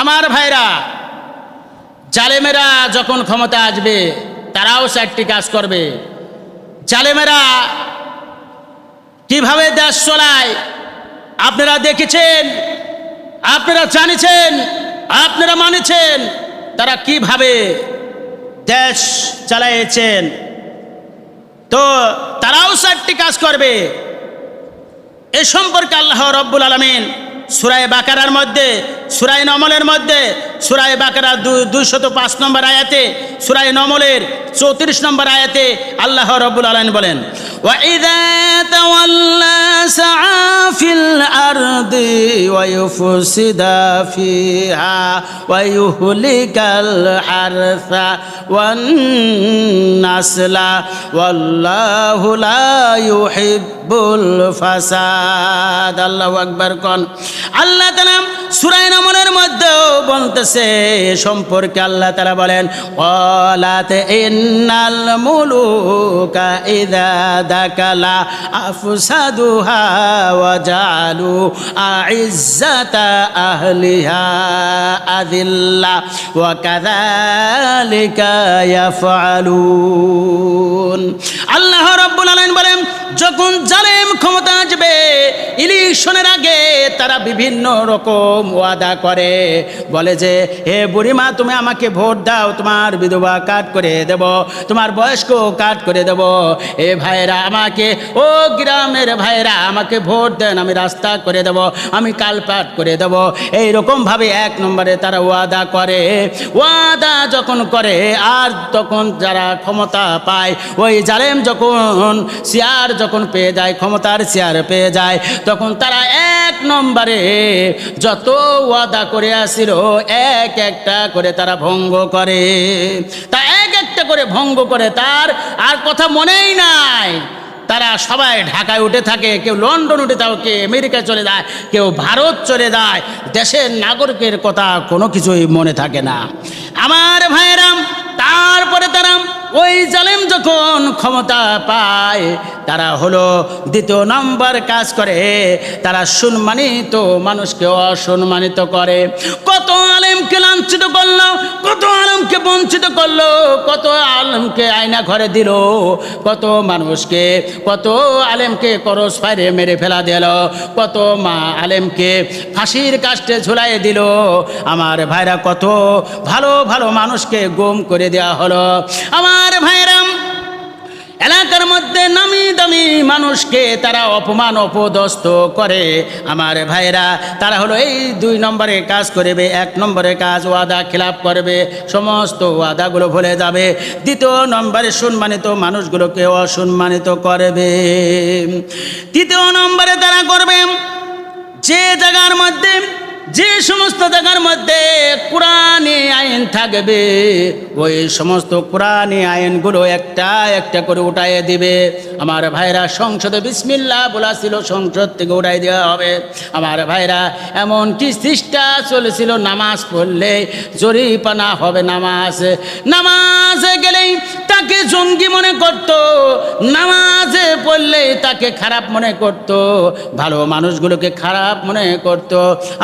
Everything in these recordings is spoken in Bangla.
আমার ভাইরা, জালেমেরা যখন ক্ষমতা আসবে, তারাও চারটি কাজ করবে। জালেমেরা কীভাবে দেশ চলায়, আপনারা দেখেছেন, আপনারা জানিছেন, আপনারা মানেছেন, তারা কীভাবে দেশ চালাইয়েছেন তো তারাও চারটি কাজ করবে। এ সম্পর্কে আল্লাহ রব্বুল আলমিন সুরায় বাকারার মধ্যে, সুরায় নমলের মধ্যে, সুরায় বাকারার দুইশত পাঁচ নম্বর আয়াতে, সুরায় নমলের চৌত্রিশ নম্বর আয়াতে আল্লাহ রব্বুল আলম বলেন ওয়াইদা يسعى في الأرض ويفسد فيها ويهلك الحرث والنسل والله لا يحب الفساد الله أكبر كن الله تعالى সুরাই নামনের মধ্যেও বলতেছে, সম্পর্কে আল্লাহ তালা বলেন, কলাতে ইন্নাল মুলুকা ইদা দাকালা আফসাদুহা ওয়া জালু আইজ্জাতা আহলিহা আদিল্লা ওয়া কাযালিকা ইয়াফআলুন। আল্লাহ রাব্বুল আলামিন বলেন যখন জালেম ক্ষমতা আসবে ইলেকশনের আগে তারা বিভিন্ন রকম ওয়াদা করে। বলে যে, হে বুড়িমা, তুমি আমাকে ভোট দাও, তোমার বিধবা কাট করে দেব, তোমার বয়স্ক কাট করে দেব। এ ভাইরা আমাকে, ও গ্রামের ভাইরা, আমাকে ভোট দেন, আমি রাস্তা করে দেব, আমি কালপাট করে দেব। এই রকমভাবে এক নম্বরে তারা ওয়াদা করে। ওয়াদা যখন করে, আর তখন যারা ক্ষমতা পায়, ওই জালেম যখন চেয়ার যখন পেয়ে যায়, ক্ষমতার চেয়ার পেয়ে যায়, তখন তারা এক নম্বরে যত ওয়াদা করে আসিল, এক একটা করে তারা ভঙ্গ করে। তা এক একটা করে ভঙ্গ করে তার আর কথা মনেই নাই। তারা সবাই ঢাকায় উঠে থাকে, কেউ লন্ডন উঠে থাকে, কেউ আমেরিকা চলে যায়, কেউ ভারত চলে যায়। দেশের নাগরিকের কথা কোনো কিছুই মনে থাকে না। আমার ভাইয়েরাম, তারপরে তারা ওই জালেম যখন ক্ষমতা পায় তারা হলো দ্বিতীয় নম্বর কাজ করে। তারা সম্মানিত মানুষকে অসম্মানিত করে। কত আলেমকে লাঞ্ছিত করল, কত আলেমকে বঞ্চিত করল, কত আলেমকে আয়না ঘরে দিল, কত মানুষকে, কত আলেমকে করস ফাইরে মেরে ফেলা দিল, কত মা আলেমকে ফাঁসির কাষ্টে ঝুলাই দিল। আমার ভাইরা কত ভালো ভালো মানুষকে গুম করে দেওয়া হলো। আমার ভাইরাম এলাকার মধ্যে নামি দামি মানুষকে তারা অপমান অপদস্থ করে। আমার ভাইরা তারা হলো এই দুই নম্বরে কাজ করবে, এক নম্বরে কাজ ওয়াদা খিলাপ করবে, সমস্ত ওয়াদাগুলো ভুলে যাবে। দ্বিতীয় নম্বরে সম্মানিত মানুষগুলোকে অসম্মানিত করবে। তৃতীয় নম্বরে তারা করবে, যে জায়গার মধ্যে যে সমস্ত জায়গার মধ্যে কোরআনে আইন থাকবে, ওই সমস্ত কোরআনে আইনগুলো একটা একটা করে উঠাই দিবে। আমার ভাইরা সংসদে বিসমিল্লা বলা ছিল, সংসদ থেকে উঠাই দেওয়া হবে। আমার ভাইরা এমন কি চেষ্টা চলেছিল, নামাজ পড়লে জরিপানা হবে নামাজ। নামাজে গেলেই তাকে জঙ্গি মনে করত, নামাজে পড়লেই তাকে খারাপ মনে করত, ভালো মানুষগুলোকে খারাপ মনে করত।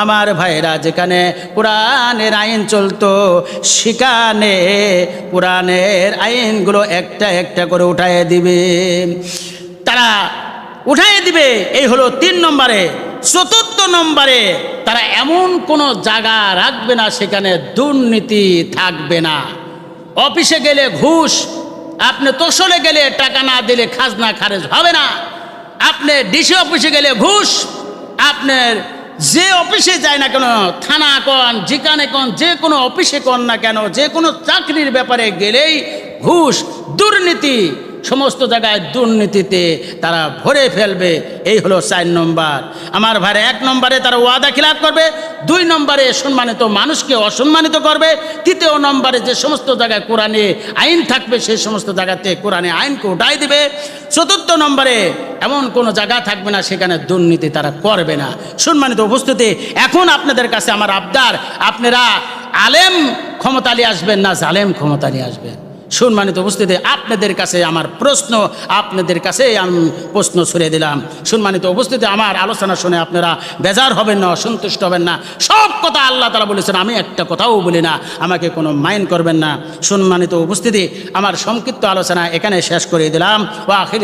আমার ভাইরা যেখানে কোরআনের আইন চলতো, সেখানে কোরআনের আইনগুলো একটা একটা করে উঠায় দিবে। তারা উঠাই দিবে, এই হলো তিন নম্বরে। চতুর্থ নম্বরে, তারা এমন কোনো জায়গা রাখবে না, সেখানে দুর্নীতি থাকবে না। অফিসে গেলে ঘুষ আপনি তোষলে গেলে টাকা না দিলে খাজনা খারেজ হবে না। আপনি ডিসি অফিসে গেলে ঘুষ। আপনার যে অফিসে যায় না কেন, থানা কন, যেখানে কন, যে কোনো অফিসে কন না কেন, যে কোনো চাকরির ব্যাপারে গেলেই ঘুষ, দুর্নীতি সমস্ত জায়গায় দুর্নীতিতে তারা ভরে ফেলবে। এই হলো চার নম্বর। আমার ভাইরা এক নম্বরে তারা ওয়াদা খিলাপ করবে, দুই নম্বরে সম্মানিত মানুষকে অসম্মানিত করবে, তৃতীয় নম্বরে যে সমস্ত জায়গায় কোরআনে আইন থাকবে, সেই সমস্ত জায়গাতে কোরআনে আইনকে উঠাই দিবে। চতুর্থ নম্বরে এমন কোনো জায়গা থাকবে না, সেখানে দুর্নীতি তারা করবে না। সম্মানিত উপস্থিতি, এখন আপনাদের কাছে আমার আবদার, আপনারা আলেম ক্ষমতালি আসবেন না জালেম ক্ষমতালি আসবেন। সম্মানিত উপস্থিতি, আপনাদের কাছে আমার প্রশ্ন, আপনাদের কাছে আমি প্রশ্ন ছড়িয়ে দিলাম। সম্মানিত উপস্থিতি, আমার আলোচনা শুনে আপনারা বেজার হবেন না, অসন্তুষ্ট হবেন না। সব কথা আল্লাহ তালা বলেছেন, আমি একটা কথাও বলি না, আমাকে কোনো মাইন্ড করবেন না। সম্মানিত উপস্থিতি, আমার সংক্ষিপ্ত আলোচনা এখানে শেষ করে দিলাম। ও আখির